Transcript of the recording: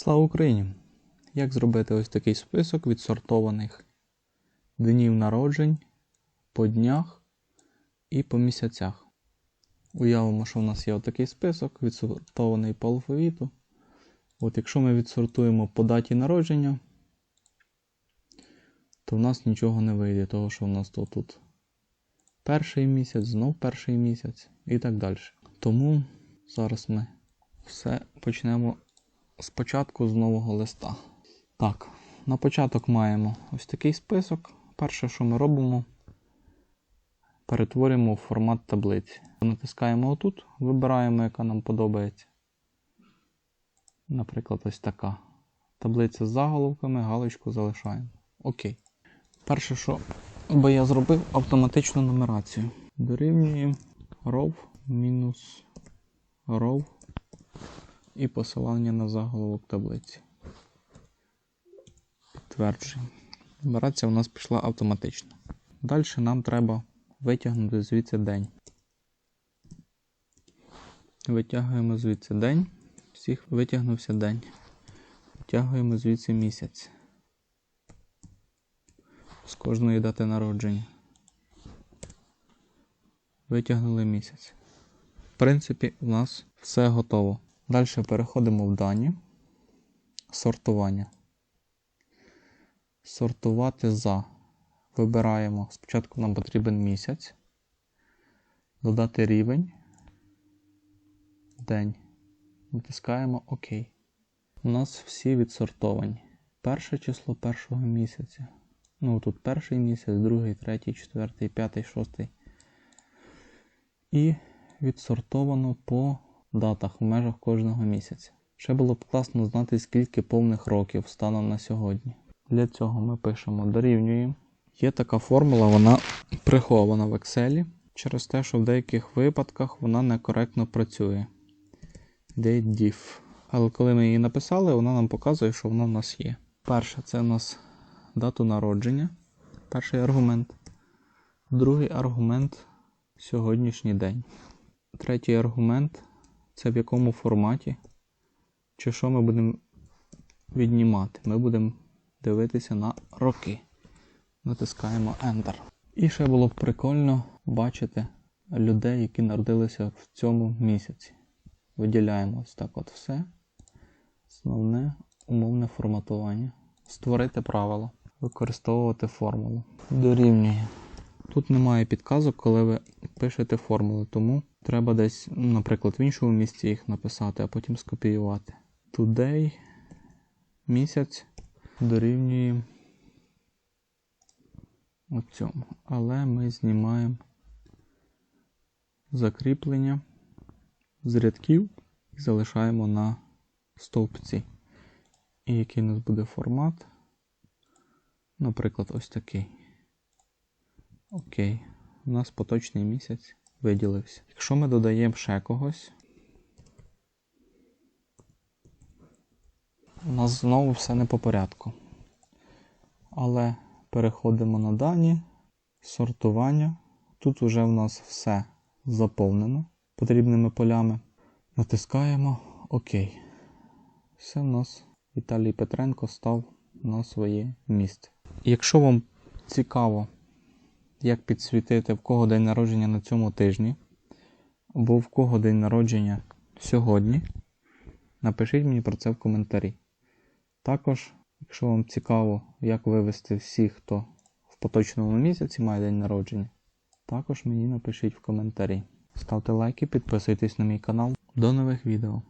Слава Україні! Як зробити ось такий список відсортованих днів народжень по днях і по місяцях? Уявимо, що в нас є отакий список, відсортований по алфавіту. От якщо ми відсортуємо по даті народження, то в нас нічого не вийде, того що в нас то тут перший місяць, знов перший місяць і так далі. Тому зараз ми все почнемо спочатку з нового листа. Так, на початок маємо ось такий список. Перше, що ми робимо, перетворюємо в формат таблиці. Натискаємо отут, вибираємо, яка нам подобається. Наприклад, ось така. Таблиця з заголовками, галочку залишаємо. Окей. Перше, що би я зробив автоматичну нумерацію. Дорівнює row мінус row і посилання на заголовок таблиці. Підтверджуємо. Нумерація у нас пішла автоматично. Далі нам треба витягнути звідси день. Витягуємо звідси день. Всіх витягнувся день. Витягуємо звідси місяць. З кожної дати народження. Витягнули місяць. В принципі, у нас все готово. Далі переходимо в дані. Сортування. Сортувати за. Вибираємо. Спочатку нам потрібен місяць. Додати рівень. День. Натискаємо ОК. У нас всі відсортовані. Перше число першого місяця. Ну, тут перший місяць, другий, третій, четвертий, п'ятий, шостий. І відсортовано по датах в межах кожного місяця. Ще було б класно знати, скільки повних років станом на сьогодні. Для цього ми пишемо дорівнюємо. Є така формула, вона прихована в Excel через те, що в деяких випадках вона некоректно працює. DateDiff. Але коли ми її написали, вона нам показує, що вона в нас є. Перше, це у нас дату народження. Перший аргумент. Другий аргумент сьогоднішній день. Третій аргумент це в якому форматі, чи що ми будемо віднімати. Ми будемо дивитися на роки. Натискаємо Enter. І ще було б прикольно бачити людей, які народилися в цьому місяці. Виділяємо ось так от все. Основне умовне форматування. Створити правило. Використовувати формулу. Дорівнює. Тут немає підказок, коли ви пишете формули, тому треба десь, наприклад, в іншому місці їх написати, а потім скопіювати. Today місяць дорівнює оцьому. Але ми знімаємо закріплення з рядків і залишаємо на стовпці. І який у нас буде формат? Наприклад, ось такий. Окей. У нас поточний місяць виділився. Якщо ми додаємо ще когось, у нас знову все не по порядку. Але переходимо на дані, сортування. Тут вже в нас все заповнено потрібними полями. Натискаємо ОК. Все в нас Віталій Петренко став на своє місце. Якщо вам цікаво, як підсвітити, в кого день народження на цьому тижні, або в кого день народження сьогодні, напишіть мені про це в коментарі. Також, якщо вам цікаво, як вивести всіх, хто в поточному місяці має день народження, також мені напишіть в коментарі. Ставте лайки, підписуйтесь на мій канал. До нових відео.